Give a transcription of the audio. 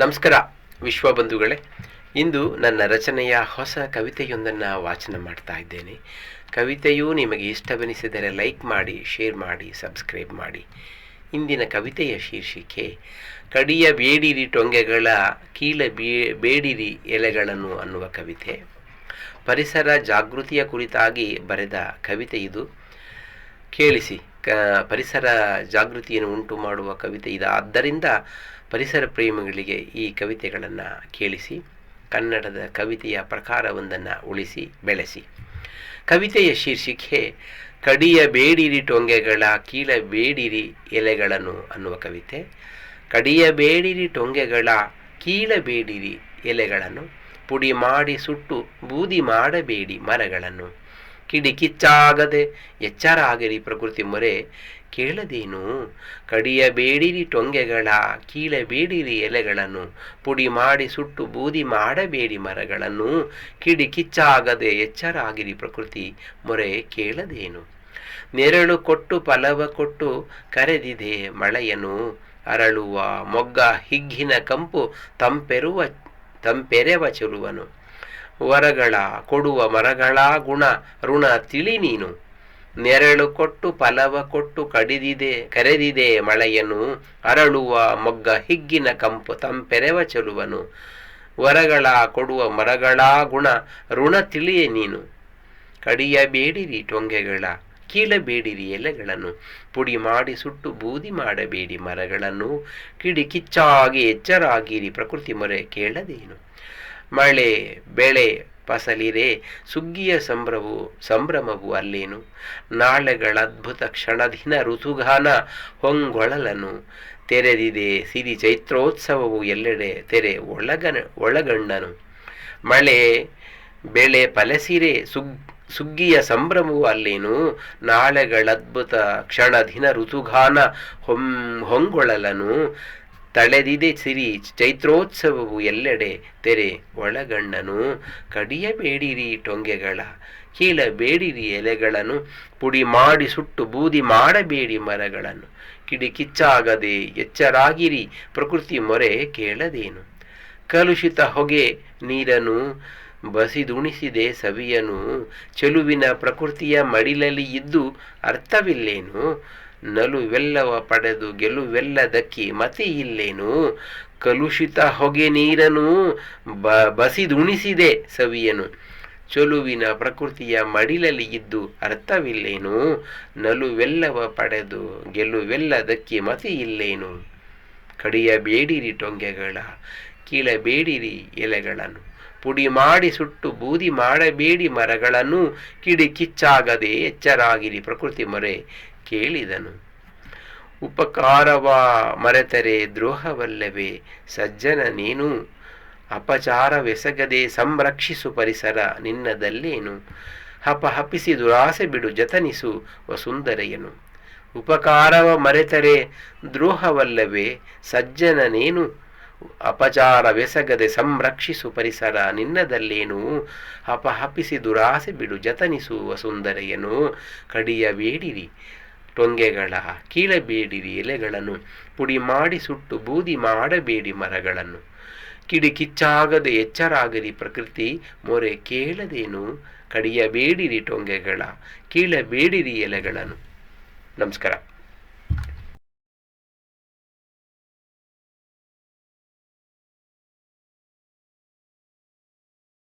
ನಮಸ್ಕಾರ ವಿಶ್ವ ಬಂಧುಗಳೇ ಇಂದು ನನ್ನ ರಚನೆಯ ಹೊಸ ಕವಿತೆಯೊಂದನ್ನು ವಾಚನ ಮಾಡ್ತಾ ಇದ್ದೇನೆ. ಕವಿತೆಯು ನಿಮಗೆ ಇಷ್ಟವೆನಿಸಿದರೆ ಲೈಕ್ ಮಾಡಿ, ಶೇರ್ ಮಾಡಿ, ಸಬ್ಸ್ಕ್ರೈಬ್ ಮಾಡಿ. ಇಂದಿನ ಕವಿತೆಯ ಶೀರ್ಷಿಕೆ, ಕಡಿಯ ಬೇಡಿರಿ ಟೊಂಗೆಗಳ ಕೀಳ ಬೇ, ಬೇಡಿರಿ ಎಲೆಗಳನ್ನು ಅನ್ನುವ ಕವಿತೆ. ಪರಿಸರ ಜಾಗೃತಿಯ ಕುರಿತಾಗಿ ಬರೆದ ಕವಿತೆ ಇದು. ಕೇಳಿಸಿ. ಪರಿಸರ ಜಾಗೃತಿಯನ್ನು ಉಂಟು ಮಾಡುವ ಕವಿತೆ ಇದು. ಆದ್ದರಿಂದ ಪರಿಸರ ಪ್ರೇಮಿಗಳಿಗೆ ಈ ಕವಿತೆಗಳನ್ನು ಕೇಳಿಸಿ, ಕನ್ನಡದ ಕವಿತೆಯ ಪ್ರಕಾರವೊಂದನ್ನು ಉಳಿಸಿ, ಬೆಳೆಸಿ. ಕವಿತೆಯ ಶೀರ್ಷಿಕೆ, ಕಡಿಯ ಬೇಡಿರಿ ಟೊಂಗೆಗಳ ಕೀಳ ಬೇಡಿರಿ ಎಲೆಗಳನ್ನು ಅನ್ನುವ ಕವಿತೆ. ಕಡಿಯ ಬೇಡಿರಿ ಟೊಂಗೆಗಳ ಕೀಳ ಬೇಡಿರಿ ಎಲೆಗಳನ್ನು, ಪುಡಿ ಮಾಡಿ ಸುಟ್ಟು ಬೂದಿ ಮಾಡಬೇಡಿ ಮರಗಳನ್ನು ಕಿಡಿ ಕಿಚ್ಚಾಗದೆ. ಎಚ್ಚರ ಆಗಿರಿ ಪ್ರಕೃತಿ ಮೊರೆ, ಕೇಳದೇನು? ಕಡಿಯ ಬೇಡಿರಿ ಟೊಂಗೆಗಳ ಕೀಳಬೇಡಿರಿ ಎಲೆಗಳನ್ನು. ಪುಡಿ ಮಾಡಿ ಸುಟ್ಟು ಬೂದಿ ಮಾಡಬೇಡಿ ಮರಗಳನ್ನು. ಕಿಡಿ ಕಿಚ್ಚಾಗದೆ ಎಚ್ಚರ ಆಗಿರಿ ಪ್ರಕೃತಿ ಮೊರೆ, ಕೇಳದೇನು? ನೆರಳು ಕೊಟ್ಟು ಫಲವ ಕೊಟ್ಟು ಕರೆದಿದೆ ಮಳೆಯನು. ಅರಳುವ ಮೊಗ್ಗ ಹಿಗ್ಗಿನ ಕಂಪು ತಂಪೆರುವ, ತಂಪೆರೆವ ಚೆಲುವನು ವರಗಳ ಕೊಡುವ ಮರಗಳ ಗುಣ, ಋಣ ತಿಳಿ ನೀನು. ನೆರಳು ಕೊಟ್ಟು ಫಲವ ಕೊಟ್ಟು ಕಡಿದಿದೆ, ಕರೆದಿದೆ ಮಳೆಯನು ಅರಳುವ ಮೊಗ್ಗ ಹಿಗ್ಗಿನ ಕಂಪು ತಂಪೆರೆವ ಚೆಲುವನು. ವರಗಳ ಕೊಡುವ ಮರಗಳ ಗುಣ, ಋಣ ತಿಳಿಯೇ ನೀನು. ಕಡಿಯಬೇಡಿರಿ ಟೊಂಗೆಗಳ ಕೀಳಬೇಡಿರಿ ಎಲೆಗಳನ್ನು. ಪುಡಿ ಮಾಡಿ ಸುಟ್ಟು ಬೂದಿ ಮಾಡಬೇಡಿ ಮರಗಳನ್ನು. ಕಿಡಿ ಕಿಚ್ಚಾಗಿ ಎಚ್ಚರಾಗಿರಿ ಪ್ರಕೃತಿ ಮೊರೆ ಕೇಳದೇನು. ಮಳೆ, ಬೆಳೆ, ಫಸಲಿರೆ, ಸುಗ್ಗಿಯ ಸಂಭ್ರಮವು ಸಂಭ್ರಮವು ಅಲ್ಲೇನು? ನಾಳೆಗಳ ಅದ್ಭುತ ಕ್ಷಣದಿನ ಋತುಗಾನ ಹೊಂಗೊಳಲನು. ತೆರೆದಿದೆ ಸಿರಿ ಚೈತ್ರೋತ್ಸವವು ಎಲ್ಲೆಡೆ ತೆರೆ ಒಳಗನ, ಒಳಗಣ್ಣನು. ಮಳೆ, ಬೆಳೆ, ಫಲಸಿರೆ, ಸುಗ್, ಸುಗ್ಗಿಯ ಸಂಭ್ರಮವು ಅಲ್ಲೇನು? ನಾಳೆಗಳದ್ಭುತ ಕ್ಷಣ ದಿನ ಋತುಗಾನ ಹೊಂ, ಹೊಂಗೊಳಲನು. ತಳೆದಿದೆ ಸಿರಿ. ಚೈತ್ರೋತ್ಸವವು ಎಲ್ಲೆಡೆ ತೆರೆ. ಒಳಗಣ್ಣನು ಕಡಿಯಬೇಡಿರಿ ಟೊಂಗೆಗಳ. ಕೀಳಬೇಡಿರಿ ಎಲೆಗಳನ್ನು. ಪುಡಿ ಮಾಡಿ ಸುಟ್ಟು ಬೂದಿ ಮಾಡಬೇಡಿ ಮರಗಳನ್ನು. ಕಿಡಿ ಕಿಚ್ಚಾಗದೆ ಎಚ್ಚರಾಗಿರಿ. ಪ್ರಕೃತಿ ಮೊರೆ ಕೇಳದೇನು. ಕಲುಷಿತ ಹೊಗೆ ನೀರನ್ನು ಬಸಿದುಣಿಸಿದೆ ಸವಿಯನು. ಚೆಲುವಿನ ಪ್ರಕೃತಿಯ ಮಡಿಲಲ್ಲಿ ಇದ್ದು ಅರ್ಥವಿಲ್ಲೇನು. ನಲುವೆಲ್ಲವ ಪಡೆದು ಗೆಲುವೆಲ್ಲ ದಕ್ಕಿ ಮತಿ ಇಲ್ಲೇನು? ಕಲುಷಿತ ಹೊಗೆ ನೀರನು ಬ, ಬಸಿದುಣಿಸಿದೆ ಸವಿಯನು. ಚೊಲುವಿನ ಪ್ರಕೃತಿಯ ಮಡಿಲಲ್ಲಿ ಇದ್ದು ಅರ್ಥವಿಲ್ಲೇನು? ನಲುವೆಲ್ಲವ ಪಡೆದು ಗೆಲುವೆಲ್ಲ ದಕ್ಕಿ ಮತಿ ಇಲ್ಲೇನು? ಕಡಿಯ ಬೇಡಿರಿ ಟೊಂಗೆಗಳ ಕೀಳಬೇಡಿರಿ ಎಲೆಗಳನ್ನು. ಪುಡಿ ಮಾಡಿ ಸುಟ್ಟು ಬೂದಿ ಮಾಡಬೇಡಿ ಮರಗಳನ್ನು. ಕಿಡಿ ಕಿಚ್ಚಾಗದೆ ಎಚ್ಚರಾಗಿರಿ ಪ್ರಕೃತಿ ಮೊರೆ. ಕೇಳಿದನು. ಉಪಕಾರವ ಮರೆತರೆ ದ್ರೋಹವಲ್ಲವೇ ಸಜ್ಜನ ನೀನು? ಅಪಚಾರವೆಸಗದೆ ಸಂರಕ್ಷಿಸು ಪರಿಸರ ನಿನ್ನದಲ್ಲೇನು? ಹಪ ಹಪಿಸಿ ದುರಾಸೆ ಬಿಡು, ಜತನಿಸು ವಸುಂದರೆಯನು ಉಪಕಾರವ ಮರೆತರೆ ದ್ರೋಹವಲ್ಲವೇ ಸಜ್ಜನನೇನು ಅಪಚಾರವೆಸಗದೆ ಸಂರಕ್ಷಿಸು ಪರಿಸರ ನಿನ್ನದಲ್ಲೇನು? ಅಪಹಪಿಸಿ ದುರಾಸೆ ಬಿಡು, ಜತನಿಸು ವಸುಂದರೆಯನು ಕಡಿಯಬೇಡಿರಿ ಟೊಂಗೆಗಳ ಕೀಳಬೇಡಿರಿ ಎಲೆಗಳನ್ನು, ಪುಡಿ ಮಾಡಿ ಸುಟ್ಟು ಬೂದಿ ಮಾಡಬೇಡಿ ಮರಗಳನ್ನು. ಕಿಡಿ ಕಿಚ್ಚಾಗದೆ ಎಚ್ಚರಾಗರಿ ಪ್ರಕೃತಿ, ಮೊರೆ ಕೇಳದೇನು? ಕಡಿಯಬೇಡಿರಿ ಟೊಂಗೆಗಳ, ಕೀಳಬೇಡಿರಿ ಎಲೆಗಳನ್ನು. ನಮಸ್ಕಾರ.